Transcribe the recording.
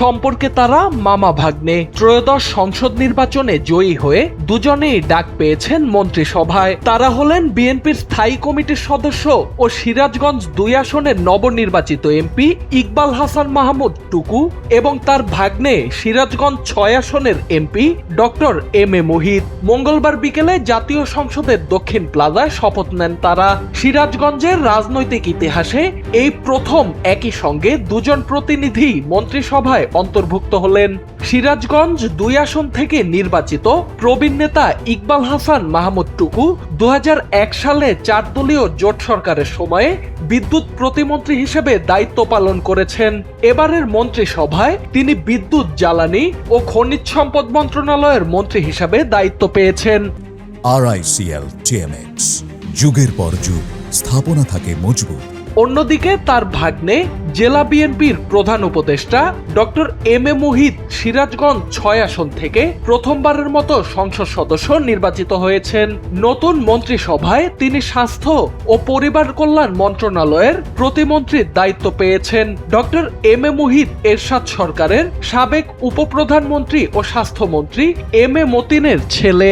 সম্পর্কে তারা মামা ভাগ্নে। ত্রয়োদশ সংসদ নির্বাচনে জয়ী হয়ে দুজনেই ডাক পেয়েছেন মন্ত্রিসভায়। তারা হলেন বিএনপির স্থায়ী কমিটির সদস্য ও সিরাজগঞ্জ দুই আসনের নবনির্বাচিত এমপি ইকবাল হাসান মাহমুদ টুকু এবং তার ভাগ্নে সিরাজগঞ্জ ছয় আসনের MP doctor M A Mohit. মঙ্গলবার বিকেলে জাতীয় সংসদের দক্ষিণ প্লাজায় শপথ নেন তারা। সিরাজগঞ্জের রাজনৈতিক ইতিহাসে এই প্রথম একই সঙ্গে দুজন প্রতিনিধি মন্ত্রিসভায় অন্তর্ভুক্ত হলেন সিরাজগঞ্জ দুই আসন থেকে নির্বাচিত প্রবীণ নেতা ইকবাল হাসান মাহমুদ টুকু। দু হাজার এক সালে চার দলীয় জোট সরকারের সময়ে বিদ্যুৎ প্রতিমন্ত্রী হিসেবে দায়িত্ব পালন করেছেন। এবারের মন্ত্রিসভায় তিনি বিদ্যুৎ, জ্বালানি ও খনিজ সম্পদ মন্ত্রণালয়ের মন্ত্রী হিসেবে দায়িত্ব পেয়েছেন। আরআইসিএল টিএমএক্স যুগের পর যুগ, স্থাপনা থাকে মজবুত। অন্যদিকে তার ভাগ্নে জেলা বিএনপির প্রধান উপদেষ্টা doctor M A Mohit Sirajganj ছয় আসন থেকে প্রথমবারের মতো সংসদ সদস্য নির্বাচিত হয়েছেন। নতুন মন্ত্রিসভায় তিনি স্বাস্থ্য ও পরিবার কল্যাণ মন্ত্রণালয়ের প্রতিমন্ত্রীর দায়িত্ব পেয়েছেন। ডক্টর এম এ মোহিত এরশাদ সরকারের সাবেক উপপ্রধানমন্ত্রী ও স্বাস্থ্যমন্ত্রী এম এ মতিনের ছেলে।